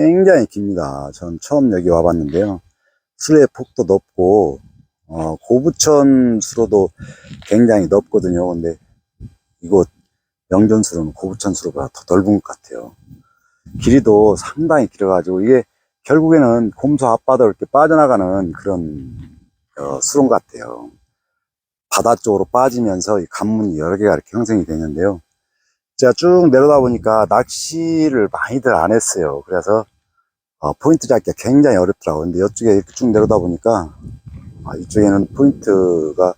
굉장히 깁니다. 전 처음 여기 와봤는데요. 수레의 폭도 높고, 어, 고부천 수로도 굉장히 넓거든요. 근데 이곳 영전 수로는 고부천 수로가 더 넓은 것 같아요. 길이도 상당히 길어가지고 이게 결국에는 곰수 앞바다로 이렇게 빠져나가는 그런 어, 수로 같아요. 바다 쪽으로 빠지면서 이 관문이 여러 개가 이렇게 형성이 되는데요. 제가 쭉 내려다 보니까 낚시를 많이들 안 했어요. 그래서 어, 포인트 잡기가 굉장히 어렵더라고요. 근데 이쪽에 이렇게 쭉 내려다 보니까 아, 이쪽에는 포인트가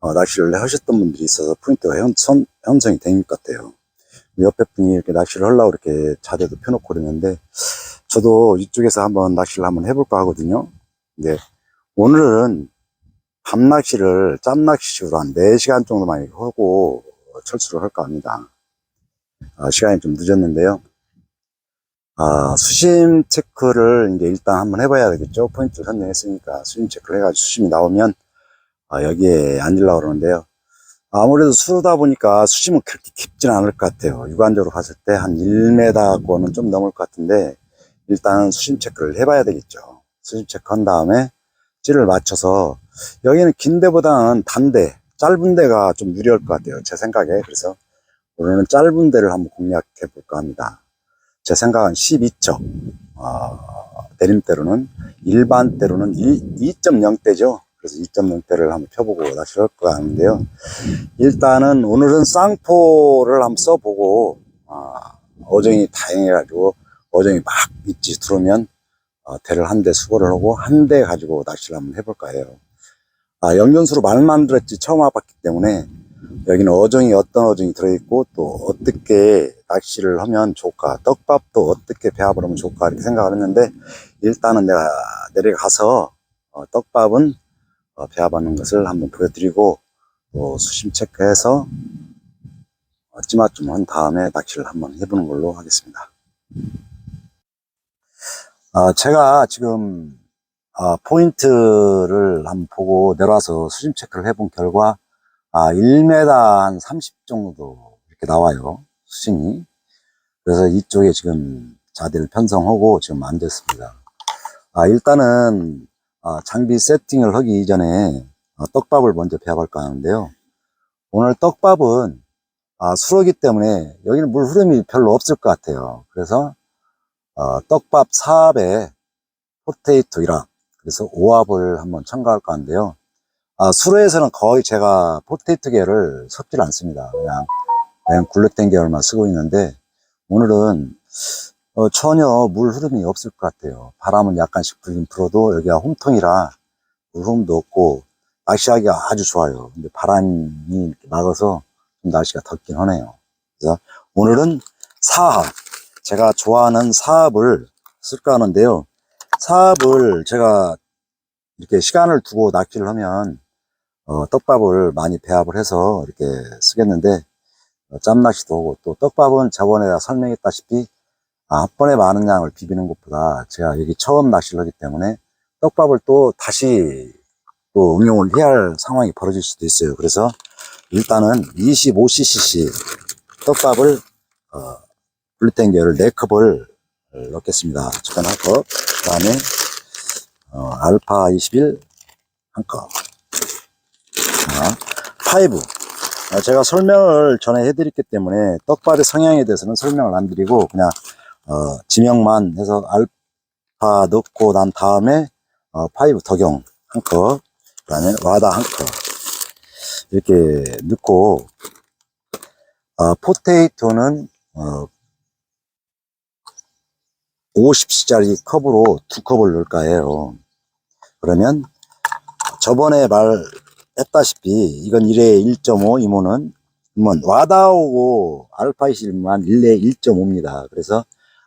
어, 낚시를 하셨던 분들이 있어서 포인트가 현, 선, 형성이 된 것 같아요. 옆에 분이 이렇게 낚시를 하려고 이렇게 자대도 펴놓고 그러는데 저도 이쪽에서 한번 낚시를 한번 해볼까 하거든요. 근데 오늘은 밤 낚시를 짬 낚시로 한 4시간 정도만 하고 철수를 할까 합니다. 아, 시간이 좀 늦었는데요. 아, 수심 체크를 이제 일단 한번 해봐야 되겠죠. 포인트를 선정했으니까 수심 체크를 해가지고 수심이 나오면 아, 여기에 앉으려고 그러는데요. 아무래도 수로다 보니까 수심은 그렇게 깊지는 않을 것 같아요. 육안적으로 봤을 때 한 1m권은 좀 넘을 것 같은데 일단 수심 체크를 해봐야 되겠죠. 수심 체크 한 다음에 찌를 맞춰서 여기는 긴 데보다는 단데 짧은 데가 좀 유리할 것 같아요. 제 생각에. 그래서 오늘은 짧은 데를 한번 공략해 볼까 합니다. 제 생각은 12척. 어, 내림대로는 일반대로는 2.0대죠. 그래서 2.0대를 한번 펴보고 낚시를 할까 하는데요. 일단은 오늘은 쌍포를 한번 써보고 아, 어종이 다양해가지고 어종이 막 입지 들어오면 어, 대를 한 대 수거를 하고 한 대 가지고 낚시를 한번 해볼까 해요. 아, 영전수로 말만 들었지 처음 와봤기 때문에 여기는 어종이 어떤 어종이 들어있고 또 어떻게 낚시를 하면 좋을까 떡밥도 어떻게 배합을 하면 좋을까 이렇게 생각을 했는데 일단은 내가 내려가서 어, 떡밥은 어, 배합하는 것을 한번 보여드리고 또 수심 체크해서 어, 찌맞춤 한 다음에 낚시를 한번 해보는 걸로 하겠습니다. 아, 제가 지금 아, 포인트를 한번 보고 내려와서 수심 체크를 해본 결과 아, 1m 한 30 정도 이렇게 나와요. 수심이. 그래서 이쪽에 지금 자대를 편성하고 지금 앉았습니다. 아, 일단은 아, 장비 세팅을 하기 이전에 아, 떡밥을 먼저 배워볼까 하는데요. 오늘 떡밥은 아, 수로기 때문에 여기는 물 흐름이 별로 없을 것 같아요. 그래서 어, 떡밥 사압에 포테이토 이라 그래서 오합을 한번 첨가할까 하는데요. 아, 수로에서는 거의 제가 포테이토 계열을 섞질 않습니다. 그냥, 그냥 굴렉된 계열만 쓰고 있는데, 오늘은 어, 전혀 물 흐름이 없을 것 같아요. 바람은 약간씩 불긴 불어도 여기가 홈통이라 물 흐름도 없고, 낚시하기가 아주 좋아요. 근데 바람이 막아서 좀 날씨가 덥긴 하네요. 그래서 오늘은 사합, 제가 좋아하는 사합을 쓸까 하는데요. 사합을 제가 이렇게 시간을 두고 낚시를 하면 어, 떡밥을 많이 배합을 해서 이렇게 쓰겠는데 어, 짬낚시도 하고 또 떡밥은 저번에 설명했다시피 아, 한 번에 많은 양을 비비는 것보다 제가 여기 처음 낚시를 하기 때문에 떡밥을 또 다시 또 응용을 해야 할 상황이 벌어질 수도 있어요. 그래서 일단은 25cc 떡밥을 어, 계열 4컵을 넣겠습니다. 잠깐 한 컵. 그 다음에 어, 알파 21 한 컵. 자, 파이브. 아, 제가 설명을 전에 해드렸기 때문에 떡밥의 성향에 대해서는 설명을 안 드리고 그냥 어, 지명만 해서 알파 넣고 난 다음에 어, 파이브 덕용 한 컵, 그 다음에 와다 한 컵. 이렇게 넣고 어, 포테이토는 어, 50c짜리 컵으로 두 컵을 넣을까 해요. 그러면 저번에 말 했다시피 이건 1에 1.5 이모는 이모는 와다오고 알파이실만 1에 1.5입니다. 그래서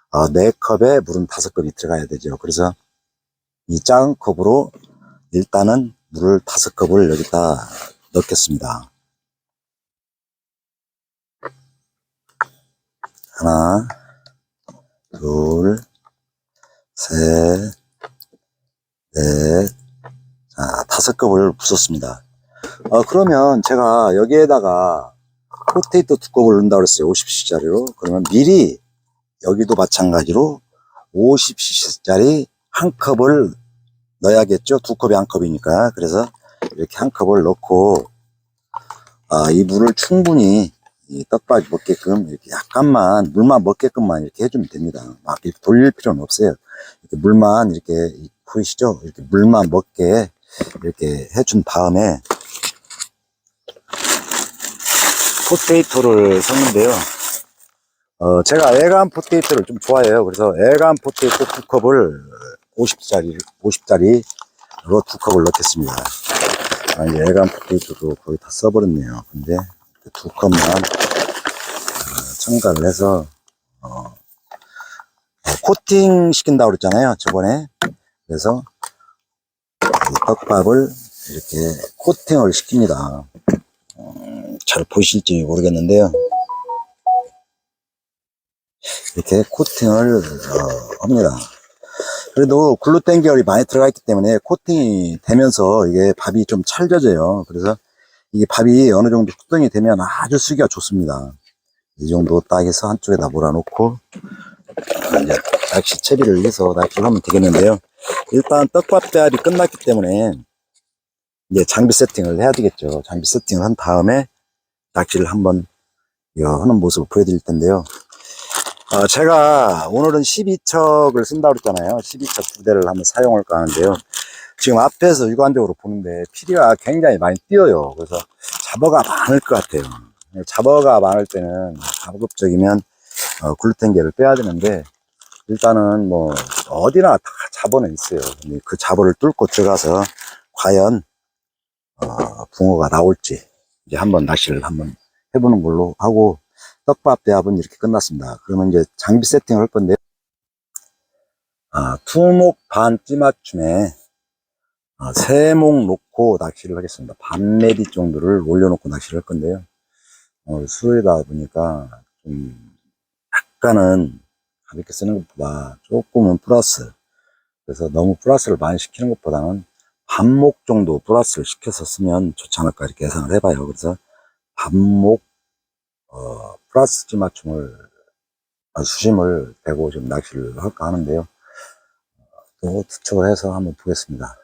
어, 4컵에 물은 5컵이 들어가야 되죠. 그래서 이 작은 컵으로 일단은 물을 5컵을 여기다 넣겠습니다. 하나, 둘, 셋, 넷, 자, 다섯 컵을 부쉈습니다. 어, 그러면 제가 여기에다가 포테이토 두 컵을 넣는다고 그랬어요. 50c짜리로. 그러면 미리 여기도 마찬가지로 50cc짜리 한 컵을 넣어야겠죠. 두 컵이 한 컵이니까. 그래서 이렇게 한 컵을 넣고, 아, 이 물을 충분히 이 떡밥이 먹게끔 이렇게 약간만, 물만 먹게끔만 이렇게 해주면 됩니다. 막 이렇게 돌릴 필요는 없어요. 이렇게 물만 이렇게, 이- 보이시죠? 이렇게 물만 먹게 이렇게 해준 다음에, 포테이토를 섞는데요. 어, 제가 애간 포테이토를 좀 좋아해요. 그래서 애간 포테이토 두 컵을 50짜리, 50짜리로 두 컵을 넣겠습니다. 아, 이제 애간 포테이토도 거의 다 써버렸네요. 근데 두 컵만 어, 첨가를 해서, 어, 어, 코팅 시킨다고 그랬잖아요. 저번에. 그래서 이 떡밥을 이렇게 코팅을 시킵니다. 음, 잘 보이실지 모르겠는데요. 이렇게 코팅을 어, 합니다. 그래도 글루텐 계열이 많이 들어가 있기 때문에 코팅이 되면서 이게 밥이 좀 찰져져요. 그래서 이게 밥이 어느 정도 숙성이 되면 아주 쓰기가 좋습니다. 이 정도 딱 해서 한쪽에다 몰아놓고 어, 이제 낚시 채비를 해서 낚시를 하면 되겠는데요. 일단 떡밥 배합이 끝났기 때문에 이제 장비 세팅을 해야 되겠죠. 장비 세팅을 한 다음에 낚시를 한번 하는 모습을 보여드릴 텐데요. 어, 제가 오늘은 12척을 쓴다고 그랬잖아요. 12척 두 대를 한번 사용할까 하는데요. 지금 앞에서 육안적으로 보는데 피리가 굉장히 많이 뛰어요. 그래서 잡어가 많을 것 같아요. 잡어가 많을 때는 가급적이면 어, 글루텐계를 빼야 되는데 일단은 뭐 어디나 다 잡어는 있어요. 그 잡어를 뚫고 들어가서 과연 어, 붕어가 나올지 이제 한번 낚시를 한번 해보는 걸로 하고 떡밥 대합은 이렇게 끝났습니다. 그러면 이제 장비 세팅을 할 건데, 아, 투목 반 찌맞춤에 아, 세목 놓고 낚시를 하겠습니다. 반 메디 정도를 올려놓고 낚시를 할 건데요. 어, 수요이다 보니까 좀 약간은 가볍게 쓰는 것보다 조금은 플러스. 그래서 너무 플러스를 많이 시키는 것보다는 반목 정도 플러스를 시켜서 쓰면 좋지 않을까 이렇게 예상을 해봐요. 그래서 반목 어, 플러스 찌맞춤을, 아, 수심을 대고 좀 낚시를 할까 하는데요. 또 투척을 해서 한번 보겠습니다.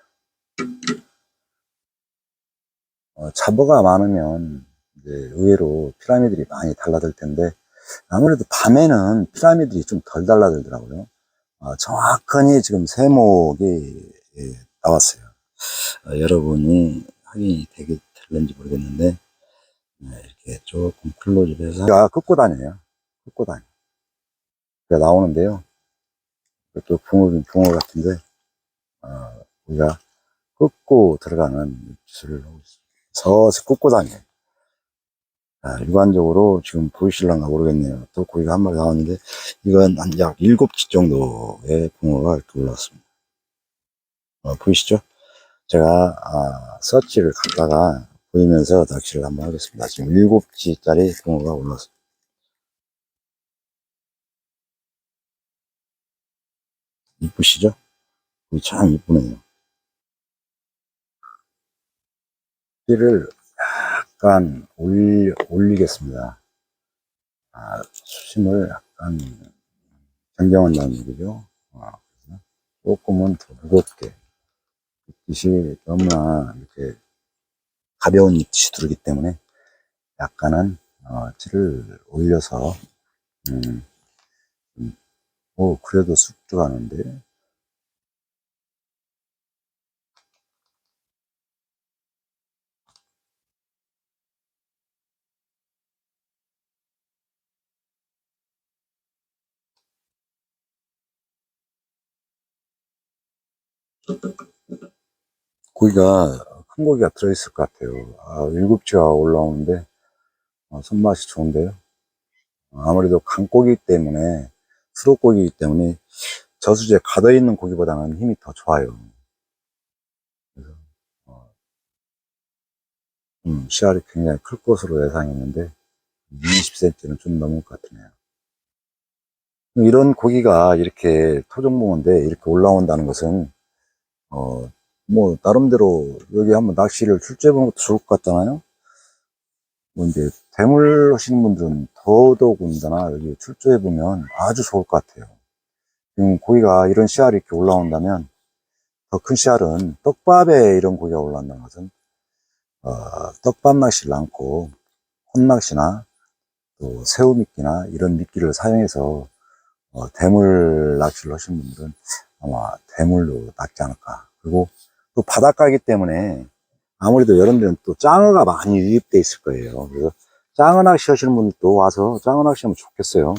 어, 잡어가 많으면 이제 의외로 피라미들이 많이 달라들 텐데 아무래도 밤에는 피라미들이 좀 덜 달라들더라고요. 어, 정확하니 지금 세목이 예, 나왔어요. 어, 여러분이 확인이 되게 될는지 모르겠는데 네, 이렇게 조금 클로즈해서 가 끄고 다녀요. 끄고 다녀. 그가 나오는데요. 또 붕어, 붕어 같은데 어, 우리가 끄고 들어가는 기술을 하고 있습니다. 서서 끄고 다녀요. 자, 일반적으로 지금 보이실란가 모르겠네요. 또 고기가 한 마리 나왔는데 이건 한 약 7치 정도의 붕어가 이렇게 올라왔습니다. 어, 보이시죠? 제가 아, 서치를 갖다가 보이면서 낚시를 한번 하겠습니다. 지금 7지짜리 붕어가 올라왔습니다. 이쁘시죠? 이참 이쁘네요. 띠를 약간 올리, 올리겠습니다. 아, 수심을 약간 변경한다는 얘기죠. 아, 조금은 더 무겁게. 빛이 너무나 이렇게 가벼운 입짓이 두르기 때문에 약간은 어, 티를 올려서 음, 음, 오 그래도 쑥 들어가는데 고기가 큰 고기가 들어있을 것 같아요. 아, 일곱치가 올라오는데 어, 손맛이 좋은데요. 어, 아무래도 강고기 때문에 수록고기이기 때문에 저수지에 가둬 있는 고기보다는 힘이 더 좋아요. 그래서 어, 음, 씨알이 굉장히 클 것으로 예상했는데 20cm는 좀 넘을 것 같네요. 이런 고기가 이렇게 토종붕어인데 이렇게 올라온다는 것은 어, 뭐 나름대로 여기 한번 낚시를 출제해 보는 것도 좋을 것 같잖아요. 뭐 이제 대물 하시는 분들은 더더군다나 여기 출조해 보면 아주 좋을 것 같아요. 지금 고기가 이런 씨알이 이렇게 올라온다면 더 큰 씨알은 떡밥에 이런 고기가 올라온다는 것은 어, 떡밥 낚시를 않고 혼낚시나 또 새우 미끼나 이런 미끼를 사용해서 어, 대물 낚시를 하시는 분들은 아마 대물로 낚지 않을까. 그리고 또 바닷가이기 때문에 아무래도 여러 데는 또 짱어가 많이 유입돼 있을 거예요. 그래서 짱어 낚시 하시는 분들도 와서 짱어 낚시 하면 좋겠어요.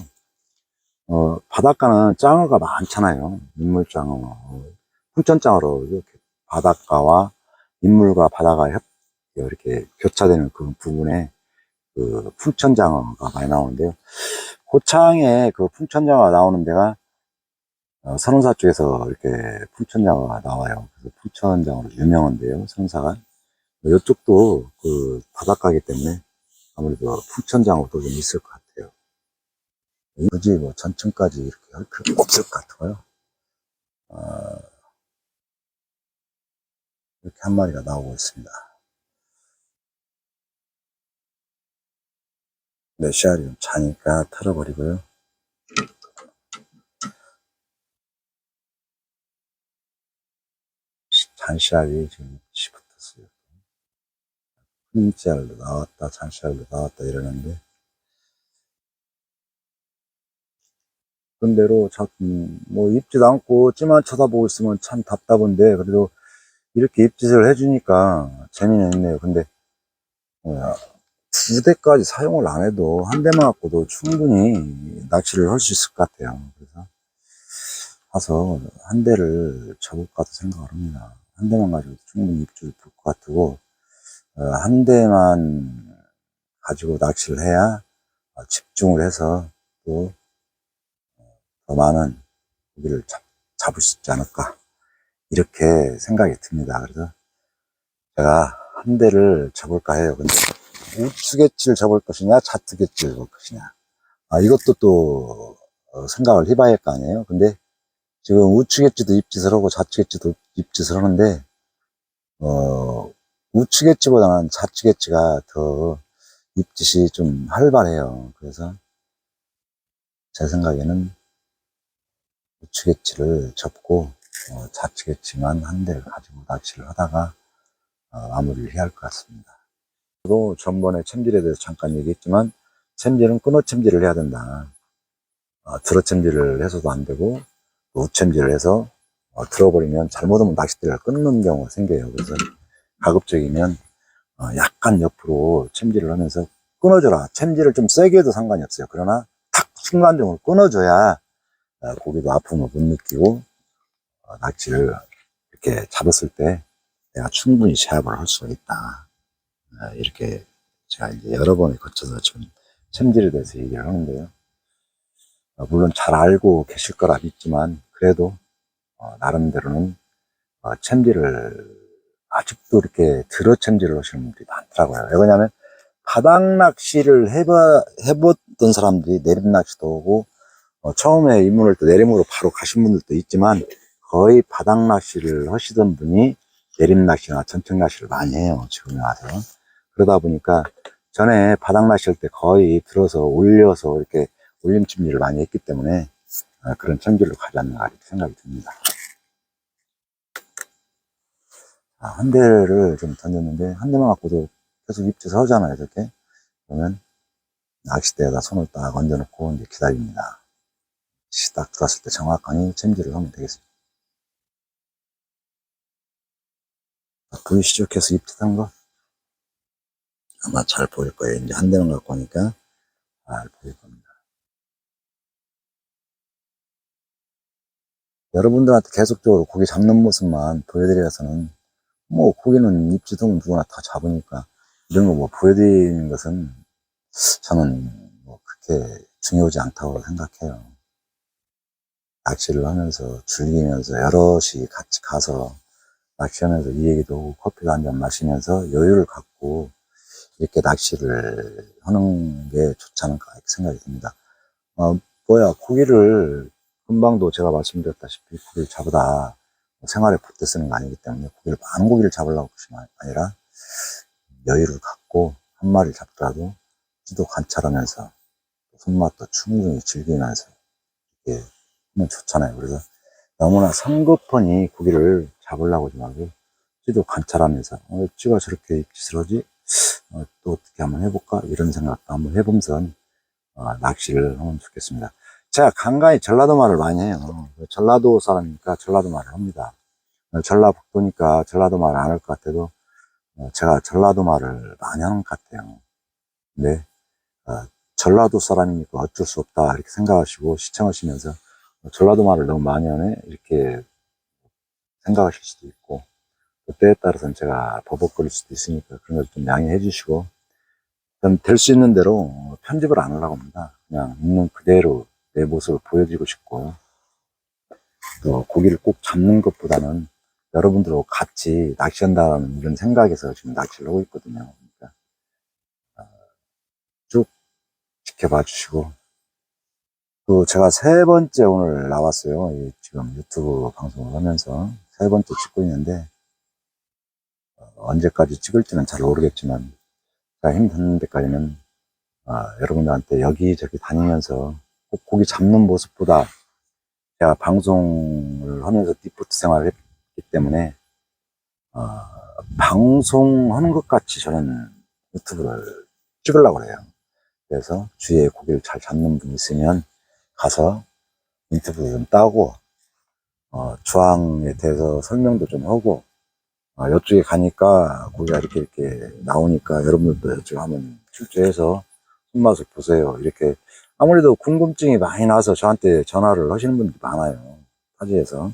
어, 바닷가는 짱어가 많잖아요. 인물짱어, 어, 풍천짱어로 이렇게 바닷가와 인물과 바다가 협, 이렇게 교차되는 그 부분에 그 풍천장어가 많이 나오는데요. 고창에 그 풍천장어가 나오는 데가 어, 선원사 쪽에서 이렇게 풍천장어가 나와요. 그래서 풍천장어로 유명한데요, 선사가. 이쪽도 그 바닷가이기 때문에 아무래도 풍천장어도 좀 있을 것 같아요. 굳이 뭐 전층까지 이렇게 할 필요가 없을 것 같아요. 어, 이렇게 한 마리가 나오고 있습니다. 네, 씨알이 좀 자니까 털어버리고요. 잔씨알이 지금 입이 붙었어요. 큰 씨알도 나왔다, 잔씨알도 나왔다 이러는데 그런대로 자꾸 뭐 입지도 않고 찌만 쳐다보고 있으면 참 답답한데 그래도 이렇게 입짓을 해주니까 재미는 있네요. 근데 뭐야 두 대까지 사용을 안 해도 한 대만 갖고도 충분히 낚시를 할 수 있을 것 같아요. 그래서 가서 한 대를 접을까도 생각을 합니다. 한 대만 가지고 충분히 입줄 풀것 같고 어, 한 대만 가지고 낚시를 해야 어, 집중을 해서 또 더 많은 고기를 잡, 잡을 수 있지 않을까 이렇게 생각이 듭니다. 그래서 제가 한 대를 접을까 해요. 근데 우측엣질 접을 것이냐 좌측엣질 접을 것이냐 아 이것도 또 어, 생각을 해봐야 할 거 아니에요. 근데 지금 우측 엣지도 입짓을 하고 좌측 엣지도 입짓을 하는데 어 우측 엣지보다는 좌측 엣지가 더 입짓이 좀 활발해요. 그래서 제 생각에는 우측 엣지를 접고 어, 좌측 엣지만 한 대를 가지고 낚시를 하다가 어, 마무리를 해야 할 것 같습니다. 또 전번에 챔질에 대해서 잠깐 얘기했지만 챔질은 끊어 챔질을 해야 된다. 어, 들어 챔질을 해서도 안 되고 우챔질을 해서 어, 들어버리면 잘못하면 낚싯대를 끊는 경우가 생겨요. 그래서 가급적이면 어, 약간 옆으로 챔질을 하면서 끊어줘라. 챔질을 좀 세게 해도 상관이 없어요. 그러나 탁 순간적으로 끊어줘야 어, 고기도 아픔을 못 느끼고 어, 낚시를 이렇게 잡았을 때 내가 충분히 제압을 할 수가 있다. 어, 이렇게 제가 이제 여러 번에 거쳐서 좀 챔질에 대해서 얘기를 하는데요. 어, 물론 잘 알고 계실 거라 믿지만 그래도 어, 나름대로는 어, 챔질을 아직도 이렇게 들어 챔질을 하시는 분들이 많더라고요. 왜 그러냐면 바닥 낚시를 해봐, 해봤던 사람들이 내림 낚시도 오고 어, 처음에 입문할 때 내림으로 바로 가신 분들도 있지만 거의 바닥 낚시를 하시던 분이 내림 낚시나 전청 낚시를 많이 해요. 지금에 와서. 그러다 보니까 전에 바닥 낚시 할 때 거의 들어서 올려서 이렇게 올림찜질을 많이 했기 때문에 아, 그런 챔질로 가지 않나 이렇게 생각이 듭니다. 아, 한 대를 좀 던졌는데 한 대만 갖고도 계속 입질을 하잖아요. 이렇게 그러면 낚싯대에다 손을 딱 얹어놓고 이제 기다립니다. 시딱 들어왔을 때 정확하게 챔질을 하면 되겠습니다. 아, 보이시죠? 계속 입질한 거? 아마 잘 보일 거예요. 이제 한 대만 갖고 하니까 잘 보일 겁니다. 여러분들한테 계속적으로 고기 잡는 모습만 보여드려서는 뭐 고기는 입지도 누구나 다 잡으니까 이런 거 뭐 보여드리는 것은 저는 뭐 그렇게 중요하지 않다고 생각해요. 낚시를 하면서 즐기면서 여럿이 같이 가서 낚시하면서 이 얘기도 하고 커피도 한 잔 마시면서 여유를 갖고 이렇게 낚시를 하는 게 좋지 않을까 생각이 듭니다. 어, 뭐야 고기를 금방도 제가 말씀드렸다시피 고기를 잡으다 생활에 붙대 쓰는 거 아니기 때문에 고기를 많은 고기를 잡으려고 것이 아니라 여유를 갖고 한 마리를 잡더라도 지도 관찰하면서 손맛도 충분히 즐기면서 이렇게 하면 좋잖아요. 그래서 너무나 성급하니 고기를 잡으려고 하지 말고 찌도 관찰하면서 어, 찌가 저렇게 하지? 어, 또 어떻게 한번 해볼까? 이런 생각도 한번 해보면서 어, 낚시를 하면 좋겠습니다. 제가 간간히 전라도 말을 많이 해요. 전라도 사람이니까 전라도 말을 합니다. 어, 전라북도니까 전라도 말을 안 할 것 같아도 어, 제가 전라도 말을 많이 하는 것 같아요. 근데 어, 전라도 사람이니까 어쩔 수 없다 이렇게 생각하시고 시청하시면서 어, 전라도 말을 너무 많이 하네 이렇게 생각하실 수도 있고 또 때에 따라서는 제가 버벅거릴 수도 있으니까 그런 걸 좀 양해해 주시고 전 될 수 있는 대로 어, 편집을 안 하려고 합니다. 그냥 있는 그대로 내 모습을 보여주고 싶고 또 고기를 꼭 잡는 것보다는 여러분들하고 같이 낚시한다는 이런 생각에서 지금 낚시를 하고 있거든요. 그러니까 어, 쭉 지켜봐 주시고 또 제가 세 번째 오늘 나왔어요. 이 지금 유튜브 방송을 하면서 세 번째 찍고 있는데 어, 언제까지 찍을지는 잘 모르겠지만 제가 힘든 데까지는 아, 여러분들한테 여기저기 다니면서 꼭 고기 잡는 모습보다 제가 방송을 하면서 디프트 생활을 했기 때문에 어, 방송하는 것 같이 저는 유튜브를 찍으려고 그래요. 그래서 주위에 고기를 잘 잡는 분 있으면 가서 인터뷰 좀 따고 어, 주황에 대해서 설명도 좀 하고 어, 이쪽에 가니까 고기가 이렇게 이렇게 나오니까 여러분들도 이쪽 한번 출제해서 손맛을 보세요. 이렇게 아무래도 궁금증이 많이 나서 저한테 전화를 하시는 분들이 많아요. 타지에서.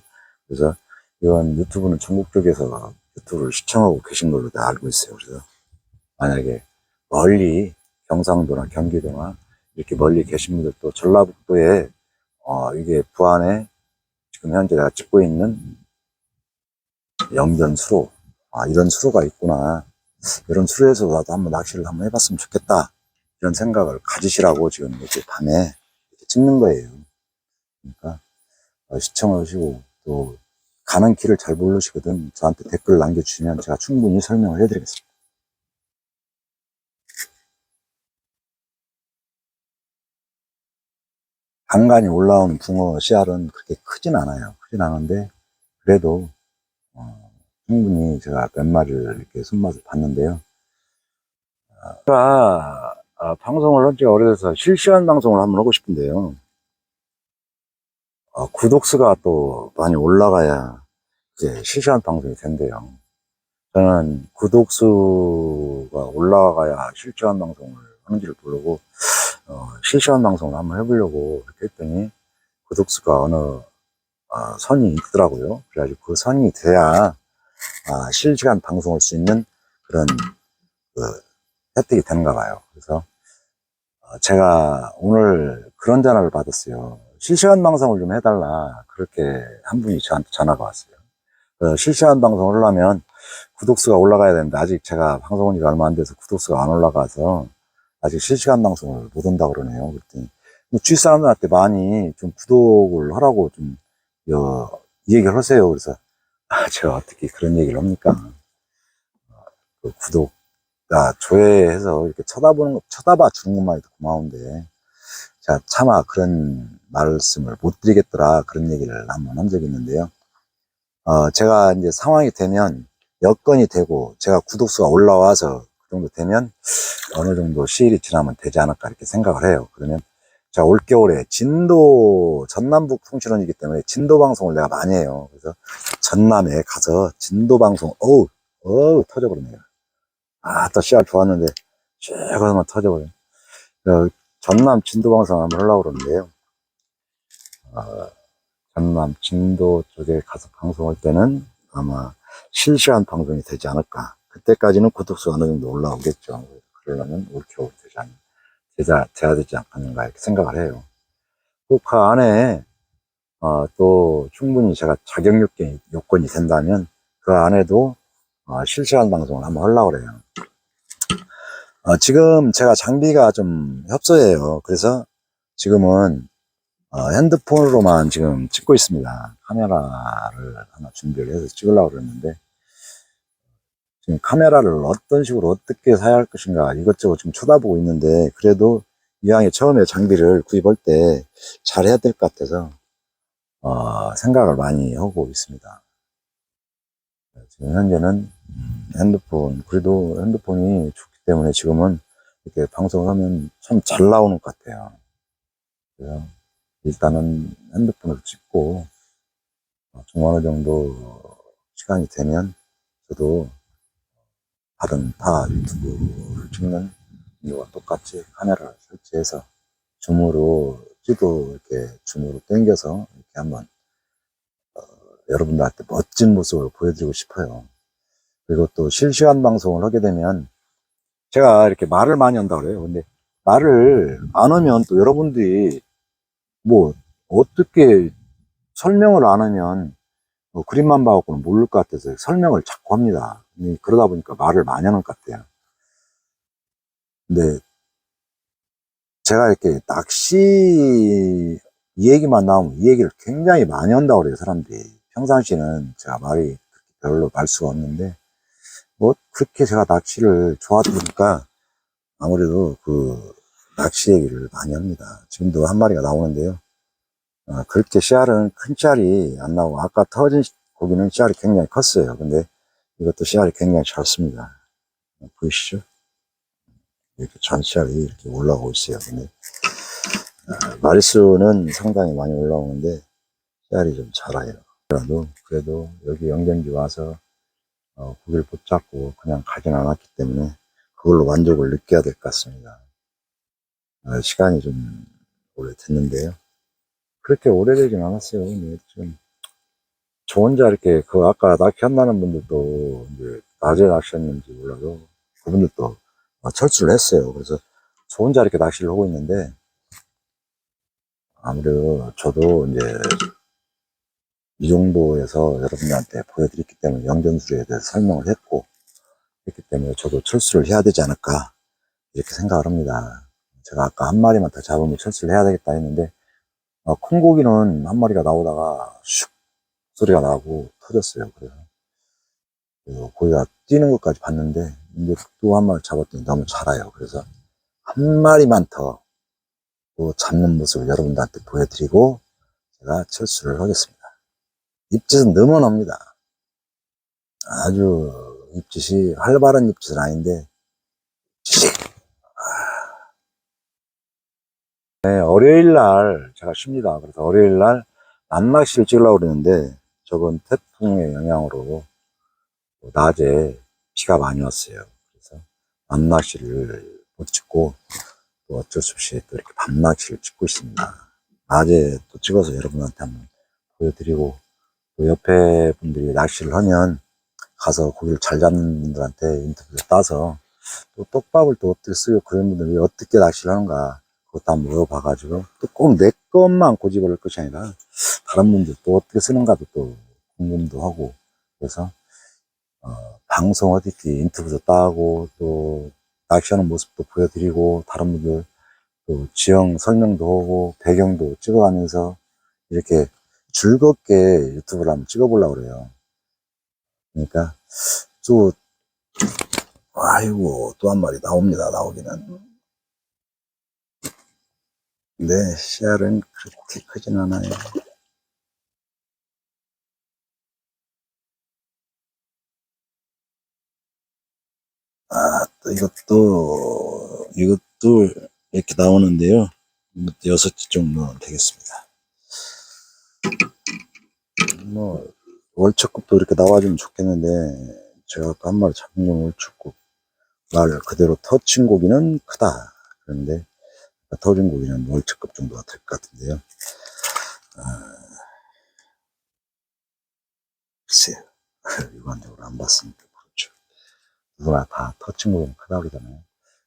그래서 이건 유튜브는 전국적에서 유튜브를 시청하고 계신 걸로 다 알고 있어요. 그래서 만약에 멀리 경상도나 경기도나 이렇게 멀리 계신 분들도 전라북도에 어, 이게 부안에 지금 현재 내가 찍고 있는 영전 수로 아 이런 수로가 있구나 이런 수로에서 나도 한번 낚시를 한번 해봤으면 좋겠다 이런 생각을 가지시라고 지금 이렇게 밤에 이렇게 찍는 거예요 그러니까 어, 시청하시고 또 가는 길을 잘 모르시거든 저한테 댓글 남겨주시면 제가 충분히 설명을 해드리겠습니다 간간히 올라오는 붕어 씨알은 그렇게 크진 않아요. 크진 않은데, 그래도, 어, 충분히 제가 몇 마리를 이렇게 손맛을 봤는데요. 어, 제가, 아, 방송을 한 지가 오래돼서 실시간 방송을 한번 하고 싶은데요. 어, 구독수가 또 많이 올라가야 이제 실시간 방송이 된대요. 저는 구독수가 올라가야 실시간 방송을 하는지를 모르고, 어, 실시간 방송을 한번 해보려고 이렇게 했더니 구독수가 어느 어, 선이 있더라고요. 그래가지고 그 선이 돼야 아, 실시간 방송할 수 있는 그런 그 혜택이 되는가 봐요. 그래서 어, 제가 오늘 그런 전화를 받았어요. 실시간 방송을 좀 해달라. 그렇게 한 분이 저한테 전화가 왔어요. 그 실시간 방송을 하려면 구독수가 올라가야 되는데 아직 제가 방송 온 지가 얼마 안 돼서 구독수가 안 올라가서 아직 실시간 방송을 못 한다고 그러네요. 그랬더니, 뭐 주위 사람들한테 많이 좀 구독을 하라고 좀, 여, 이 얘기를 하세요. 그래서, 아, 제가 어떻게 그런 얘기를 합니까? 어, 그 구독, 아, 조회해서 이렇게 쳐다보는 거, 쳐다봐 주는 것만 해도 고마운데, 제가 차마 그런 말씀을 못 드리겠더라. 그런 얘기를 한번 한 적이 있는데요. 어, 제가 이제 상황이 되면, 여건이 되고, 제가 구독수가 올라와서 그 정도 되면, 어느 정도 시일이 지나면 되지 않을까 이렇게 생각을 해요. 그러면 자 올겨울에 진도 전남북 통신원이기 때문에 진도 방송을 내가 많이 해요. 그래서 전남에 가서 진도 방송 어우 어우 터져버렸네요. 아또 씨알 좋았는데 쭉 그러면 터져버려. 어, 전남 진도 방송 한번 하려고 그러는데요. 어, 전남 진도 쪽에 가서 방송할 때는 아마 실시간 방송이 되지 않을까. 그때까지는 구독수가 어느 정도 올라오겠죠. 그러려면 올 겨울 되지 않, 되자, 돼야 되지 않겠는가 이렇게 생각을 해요. 꼭그 안에, 어, 또 충분히 제가 자격 요건이, 요건이 된다면 그 안에도 어, 실시간 방송을 한번 하려고 그래요. 어, 지금 제가 장비가 좀 협소해요. 그래서 지금은 어, 핸드폰으로만 지금 찍고 있습니다. 카메라를 하나 준비를 해서 찍으려고 그랬는데 지금 카메라를 어떤 식으로 어떻게 사야 할 것인가 이것저것 지금 쳐다보고 있는데 그래도 이왕에 처음에 장비를 구입할 때 잘 해야 될 것 같아서 어, 생각을 많이 하고 있습니다. 지금 현재는 음, 핸드폰, 그래도 핸드폰이 좋기 때문에 지금은 이렇게 방송을 하면 참 잘 나오는 것 같아요. 그래서 일단은 핸드폰으로 찍고 어, 좀 어느 정도 시간이 되면 저도 다른 타 유튜브를 찍는 이와 똑같이 카메라를 설치해서 줌으로 찌도 이렇게 줌으로 당겨서 이렇게 한번 어, 여러분들한테 멋진 모습을 보여드리고 싶어요. 그리고 또 실시간 방송을 하게 되면 제가 이렇게 말을 많이 한다 그래요. 근데 말을 안 하면 또 여러분들이 뭐 어떻게 설명을 안 하면 뭐 그림만 봐갖고는 모를 것 같아서 설명을 자꾸 합니다. 음, 그러다 보니까 말을 많이 하는 것 같아요. 근데 제가 이렇게 낚시 이 얘기만 나오면 이 얘기를 굉장히 많이 한다고 그래요, 사람들이. 평상시에는 제가 말이 별로 말 수가 없는데, 뭐, 그렇게 제가 낚시를 좋아하니까 아무래도 그 낚시 얘기를 많이 합니다. 지금도 한 마리가 나오는데요. 어, 그렇게 씨알은 큰 씨알이 안 나오고, 아까 터진 고기는 씨알이 굉장히 컸어요. 근데 이것도 씨알이 굉장히 작습니다. 보이시죠? 이렇게 잔씨알이 이렇게 올라오고 있어요. 근데 아, 마리수는 상당히 많이 올라오는데 씨알이 좀 작아요. 그래도 그래도 여기 영경지 와서 어, 고기를 붙잡고 그냥 가진 않았기 때문에 그걸로 만족을 느껴야 될 것 같습니다. 아, 시간이 좀 오래 됐는데요. 그렇게 오래되진 않았어요. 근데 좀, 저 혼자 이렇게, 그, 아까 낚시 한다는 분들도, 이제, 낮에 낚시했는지 몰라도, 그분들도 어, 철수를 했어요. 그래서, 저 혼자 이렇게 낚시를 하고 있는데, 아무래도 저도 이제, 이 정도에서 여러분들한테 보여드렸기 때문에 영전술에 대해서 설명을 했고, 그렇기 때문에 저도 철수를 해야 되지 않을까, 이렇게 생각을 합니다. 제가 아까 한 마리만 더 잡으면 철수를 해야 되겠다 했는데, 어, 큰 고기는 한 마리가 나오다가 슉 소리가 나고 터졌어요. 그래서 그 고기가 뛰는 것까지 봤는데 이제 또 한 마리 잡았더니 너무 잘아요. 그래서 한 마리만 더또 잡는 모습을 여러분들한테 보여드리고 제가 철수를 하겠습니다. 입짓은 너무납니다. 아주 입짓이 활발한 입짓은 아닌데 네, 월요일 날 제가 쉽니다. 그래서 월요일 날 남낚시를 찍으려고 그러는데 저건 태풍의 영향으로 낮에 비가 많이 왔어요. 그래서 밤낚시를 못 찍고 또 어쩔 수 없이 또 이렇게 밤낚시를 찍고 있습니다. 낮에 또 찍어서 여러분한테 한번 보여드리고 또 옆에 분들이 낚시를 하면 가서 고기를 잘 잡는 분들한테 인터뷰를 따서 또 떡밥을 또 어떻게 쓰고 그런 분들이 어떻게 낚시를 하는가 그것도 한번 물어봐가지고 또 꼭 내 것만 고집을 할 것이 아니라 다른 분들 또 어떻게 쓰는가도 또 궁금도 하고 그래서 어, 방송 어디지 인터뷰도 따고 또 낚시하는 모습도 보여드리고 다른 분들 또 지형 설명도 하고 배경도 찍어가면서 이렇게 즐겁게 유튜브를 한번 찍어보려고 그래요. 그러니까 또 아이고 또 한 마리 나옵니다 나오기는 근데 씨알은 그렇게 크진 않아요. 아, 또 이것도, 이것도 이렇게 나오는데요. 이것도 여섯 개 정도는 되겠습니다. 뭐, 월척급도 이렇게 나와주면 좋겠는데, 제가 아까 한 마리 잡은 건 월척급. 말 그대로 터친 고기는 크다. 그런데, 터진 고기는 월척급 정도가 될 것 같은데요. 아, 글쎄요. 일관적으로 안 봤으니까 그렇죠. 누구나 다 터친 고기는 크다 그러잖아요.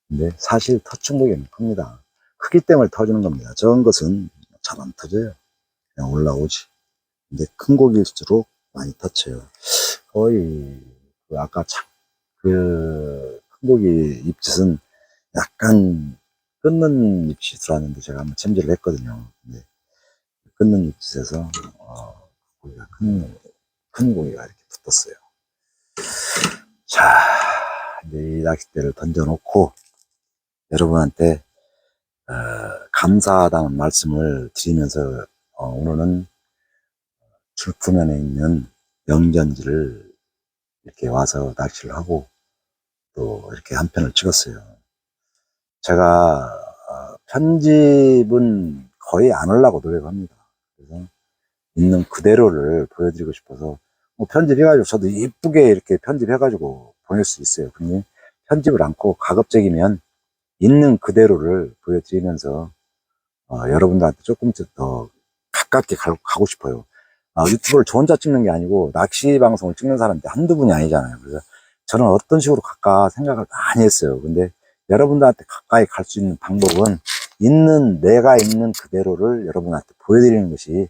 근데 사실 터친 고기는 큽니다. 크기 때문에 터지는 겁니다. 적은 것은 잘 안 터져요. 그냥 올라오지. 근데 큰 고기일수록 많이 터쳐요. 거의, 그 아까 참, 그, 큰 고기 입짓은 약간 끊는 입짓 들어왔는데 제가 한번 챔질을 했거든요. 근데 끊는 입짓에서, 어, 고기가 큰, 큰 고기가 이렇게 붙었어요. 자, 이제 이 낚싯대를 던져놓고 여러분한테 어, 감사하다는 말씀을 드리면서 어, 오늘은 줄푸면에 있는 영전지를 이렇게 와서 낚시를 하고 또 이렇게 한 편을 찍었어요. 제가 어, 편집은 거의 안 하려고 노력합니다. 그래서 있는 그대로를 보여드리고 싶어서 뭐 편집해가지고 저도 이쁘게 이렇게 편집해가지고 보낼 수 있어요. 근데 편집을 않고 가급적이면 있는 그대로를 보여드리면서 어, 여러분들한테 조금씩 더 가깝게 가, 고 싶어요. 아, 유튜브를 저 혼자 찍는 게 아니고 낚시 방송을 찍는 사람인데 한두 분이 아니잖아요. 그래서 저는 어떤 식으로 갈까 생각을 많이 했어요. 근데 여러분들한테 가까이 갈 수 있는 방법은 있는 내가 있는 그대로를 여러분한테 보여드리는 것이